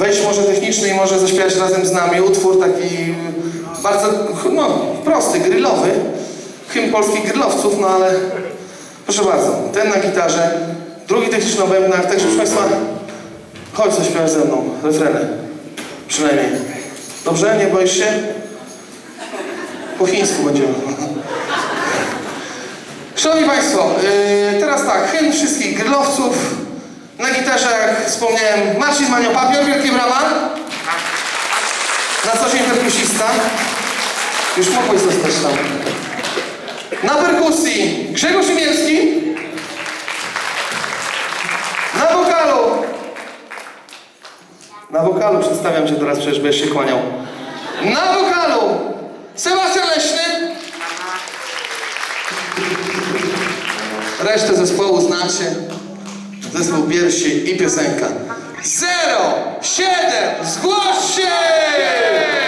wejść może techniczny i może zaśpiewać razem z nami utwór taki e, bardzo no, prosty, grillowy, hymn polskich grillowców, no ale proszę bardzo, ten na gitarze, drugi techniczny bębnach, także proszę Państwa, chodź zaśpiewasz ze mną, refreny, przynajmniej. Dobrze? Nie boisz się? Po chińsku będziemy. Szanowni Państwo, yy, teraz tak, hymn wszystkich grillowców, na gitarze, jak wspomniałem, Marcin Manio Papier, wielkie brawa. Na co dzień perkusista. Już mogłeś zostać tam. Na perkusji Grzegorz Imielski. Na wokalu. Na wokalu przedstawiam cię teraz, przecież będziesz się kłaniał. Na wokalu Sebastian Leśny. Resztę zespołu znacie zespół pierwszy i piosenka. Zero, siedem, zgłoś się!